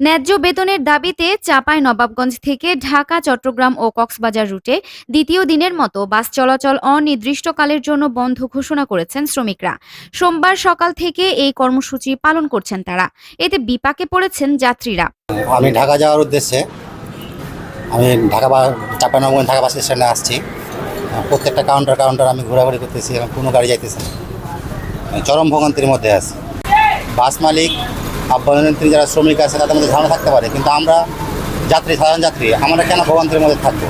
ন্যায্য বেতনের দাবিতে চাপাই নবাবগঞ্জ থেকে ঢাকা, চট্টগ্রাম ও কক্সবাজার রুটে দ্বিতীয় দিনের মতো বাস চলাচল অনির্দিষ্টকালের জন্য বন্ধ ঘোষণা করেছেন শ্রমিকরা। সোমবার সকাল থেকে এই কর্মসূচি পালন করছেন তারা। এতে বিপাকে পড়েছেন যাত্রীরা। আমি ঢাকা যাওয়ার উদ্দেশ্যে আমি ঢাকা বা চাপানগঞ্জ ঢাকা বাস স্ট্যান্ডে আসছি। প্রত্যেকটা কাউন্টার কাউন্টার আমি ঘোরাঘুরি করতেছি এবং কোনো গাড়ি যাইতেছে চরম ভোগান্তির মধ্যে আছি। বাস মালিক আভ্যন্তরীণ যারা শ্রমিক আছে তাদের মধ্যে ধারণা থাকতে পারে। কিন্তু আমরা যাত্রী, সাধারণ যাত্রী, আমরা কেন ভোগান্তির মধ্যে থাকব?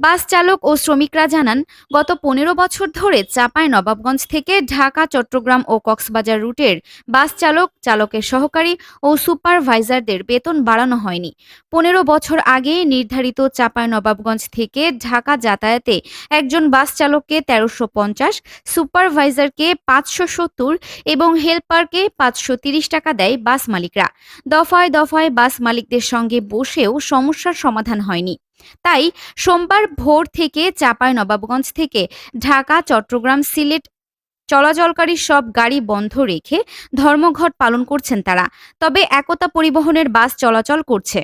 বাস চালক ও শ্রমিকরা জানান, গত পনেরো বছর ধরে চাপাই নবাবগঞ্জ থেকে ঢাকা, চট্টগ্রাম ও কক্সবাজার রুটের বাস চালক, চালকের সহকারী ও সুপারভাইজারদের বেতন বাড়ানো হয়নি। পনেরো বছর আগে নির্ধারিত চাপায় নবাবগঞ্জ থেকে ঢাকা যাতায়াতে একজন বাস চালককে তেরোশো পঞ্চাশ, সুপারভাইজারকে পাঁচশো সত্তর এবং হেল্পারকে পাঁচশো তিরিশ টাকা দেয় বাস মালিকরা। দফায় দফায় বাস মালিকদের সঙ্গে বসেও সমস্যার সমাধান হয়নি। তাই সোমবার ভোর থেকে চাপাই নবাবগঞ্জ থেকে ঢাকা, চট্টগ্রাম, সিলেট চলাচলকারী সব গাড়ি বন্ধ রেখে ধর্মঘট পালন করছেন তারা। তবে একতা পরিবহনের বাস চলাচল করছে।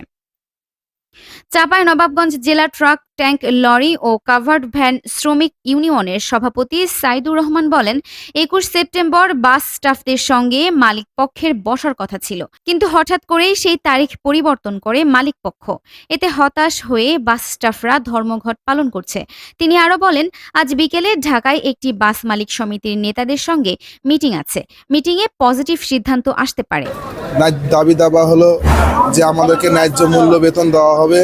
চাপাই নবাবগঞ্জ জেলা ট্রাক ট্যাঙ্ক লরি ও কাভার্ড ভ্যান শ্রমিক ইউনিয়নের সভাপতি সাইদুর রহমান বলেন, একুশ সেপ্টেম্বর বাস স্টাফদের সঙ্গে মালিক পক্ষের বসার কথা ছিল, কিন্তু হঠাৎ করেই সেই তারিখ পরিবর্তন করে মালিক পক্ষ। এতে হতাশ হয়ে বাস স্টাফরা ধর্মঘট পালন করছে। তিনি আরও বলেন, আজ বিকেলে ঢাকায় একটি বাস মালিক সমিতির নেতাদের সঙ্গে মিটিং আছে। মিটিংয়ে পজিটিভ সিদ্ধান্ত আসতে পারে। দাবি দাবা হলো যে আমাদেরকে ন্যায্য মূল্য বেতন দেওয়া হবে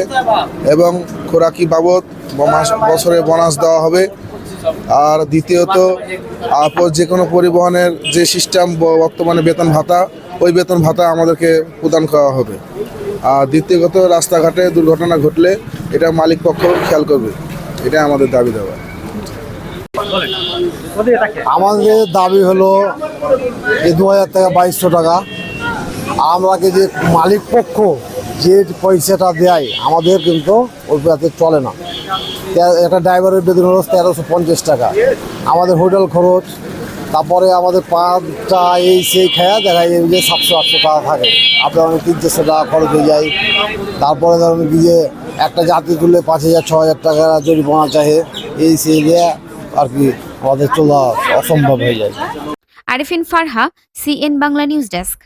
এবং খোরাকি বাবদ বছরে বোনাস দেওয়া হবে। আর দ্বিতীয়ত যে কোনো পরিবহনের যে সিস্টেম বর্তমানে বেতন ভাতা, ওই বেতন ভাতা আমাদেরকে প্রদান করা হবে। আর দ্বিতীয়ত রাস্তাঘাটে দুর্ঘটনা ঘটলে এটা মালিক পক্ষ খেয়াল করবে। এটা আমাদের দাবি দেওয়া। আমাদের দাবি হলো এই দু হাজার টাকা বাইশশো টাকা। আমাকে যে মালিক পক্ষ যে পয়সাটা দেয়, আমাদের কিন্তু ওই চলে না। একটা ড্রাইভারের বেতন হলো তেরোশো পঞ্চাশ টাকা। আমাদের হোটেল খরচ, তারপরে আমাদের পাঁচটা এই সেই খেয়া দেখা যায় যে সাতশো আটশো টাকা থাকে। আপনার অনেক তিন চারশো টাকা খরচ হয়ে যায়। তারপরে ধরুন কি যে একটা যাত্রী তুললে পাঁচ হাজার, ছ হাজার টাকা জরিমানা চাহে, এই সেই দিয়ে আর কি আমাদের চলা অসম্ভব হয়ে যায়। Arifin Farha, CN Bangla news desk.